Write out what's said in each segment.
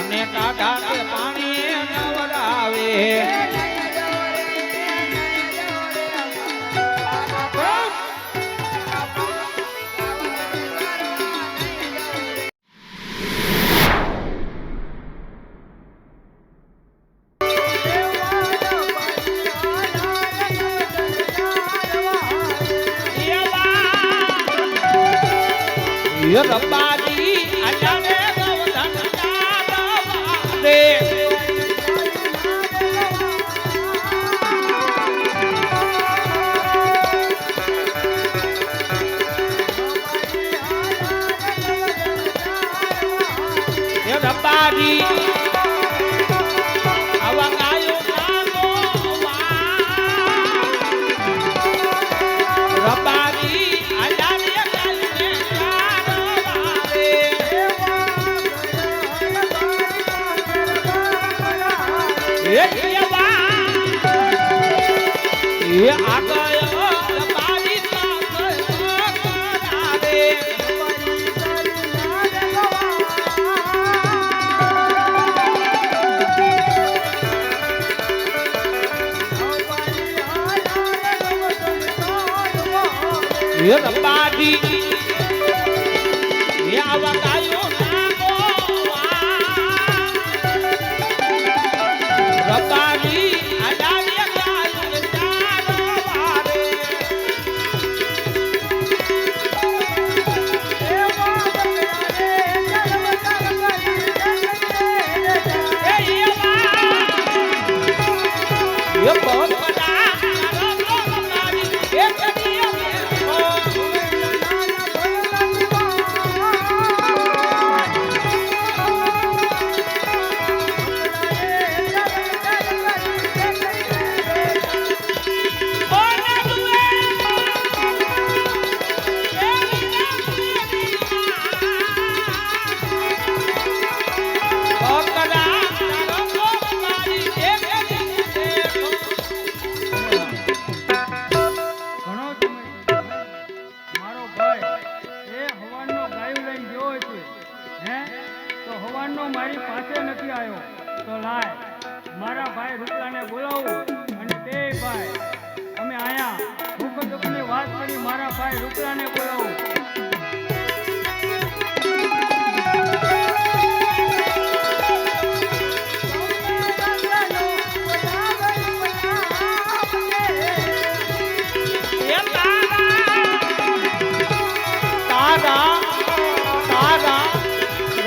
અને ટાઢા કે પાણી નવડાવે રબ્બા રબાડી આવા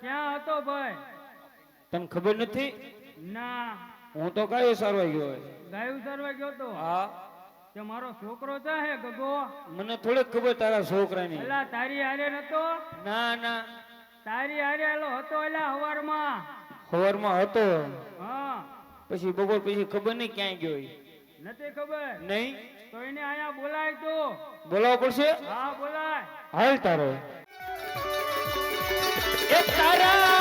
ક્યાં હતો ભાઈ? તને ખબર નથી? ના. હું તો ગાયું સારવાઈ ગયો ગાયું સારવા ગયો તો? હા. કે મારો છોકરો ચાહે ગગો? મને થોડીક ખબર તારા છોકરાની. એલા તારી હારે નતો? ના ના. તારી હારે એલો હતો એલા હવારમાં. હવારમાં હતો. હા. પછી બપોર પછી ખબર નહીં ક્યાંય ગયો નથી ખબર? નહીં? તો એને અહીંયા બોલાય તો. બોલાવવો પડશે? હા બોલાય. હાલ તારો. એક તારા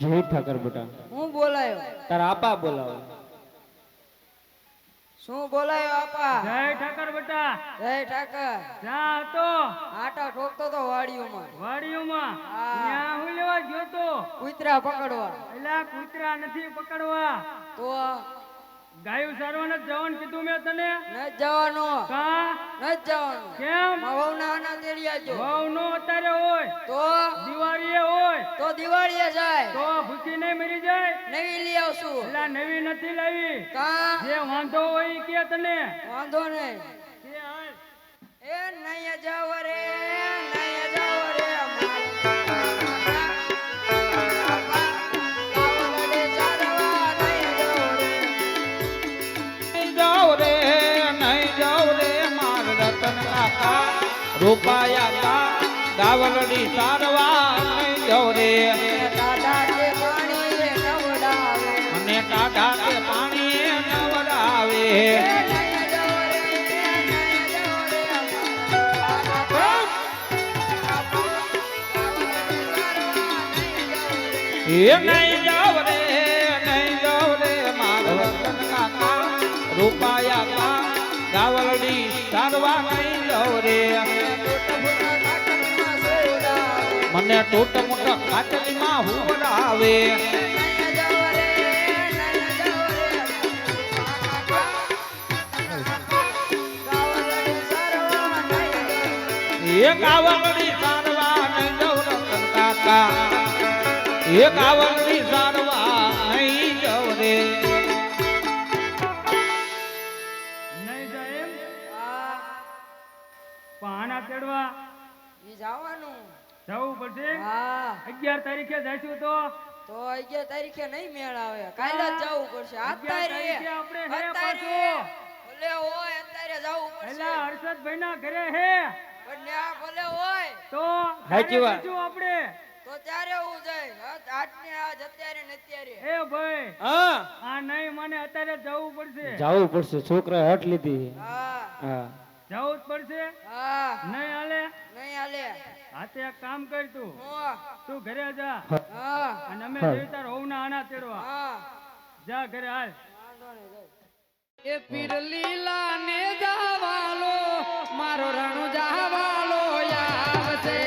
જય ઠાકર બેટા. હું બોલાયો. તારા આપા બોલાવો. શું બોલાયો આપા? જય ઠાકર બેટા. જય ઠાકર. જા તો આટા ઠોકતો તો વાડીઓમાં. વાડીઓમાં. ત્યાં હું લેવા ગયો તો. કૂતરા પકડવા. એલા કૂતરા નથી પકડવા. તો ગાયું સારવાને જવાનું કીધું મેં તને? ન જવાનો. કા? ન જવાનું. કેમ? વહુના આના તેડિયા જો. વહુ નો અત્યારે હોય. તો? દિવાળીએ હોય. તો દિવાળીએ જાય. તો ભૂખી નહીં મરી જાય? નવી લઈ આવશું. એટલે નવી નથી લાવી. કા? જે વાંધો હોય કે તને. વાંધો નહીં. એ નહીં જાવ રૂપાયા પાણી નવડાવે અને ટાઢા પાણી નવડાવે. એ નહીં જાવ નહીં જાવ રે રતન કાકા રૂપાયા નહીં જાવ રે મને ટોટ મોટા ખાટલીમાં હુવડાવે એક આવડી સારવા નહીં જાવ કાકા. એક આવડી સારવા નહીં જવરે. નહીં જાય એમ? ચડવા એ જવાનું. જવું પડશે? હા અગિયાર તારીખે જઈશું તો? તો અગિયાર તારીખે નહીં મેળ આવે. કાલે જ જવું પડશે. આ અગિયાર તારીખે આપણે હે પાછું. ભલે હોય અત્યારે જવું પડશે. એટલે હર્ષદભાઈ ના ઘરે હે. પણ ત્યાં ભલે હોય. તો સાચી વાત. આપણે. તો ત્યારે હું જઈ આજને આજ અત્યારે ને અત્યારે. એ ભાઈ. હા. આ નહીં મને અત્યારે જવું પડશે. જવું પડશે. છોકરા હટ લીધી. હા. હા. જવું જ પડશે? હા. નહીં હાલે? નહીં હાલે. હાથે એક કામ કર તું. તું ઘરે જા. અને અમે જોઈતા હોવ ના આના તેડવા. જા ઘરે હાલ. એ પીર લીલા ને જાવાલો મારો રણુ જાવાલો આવશે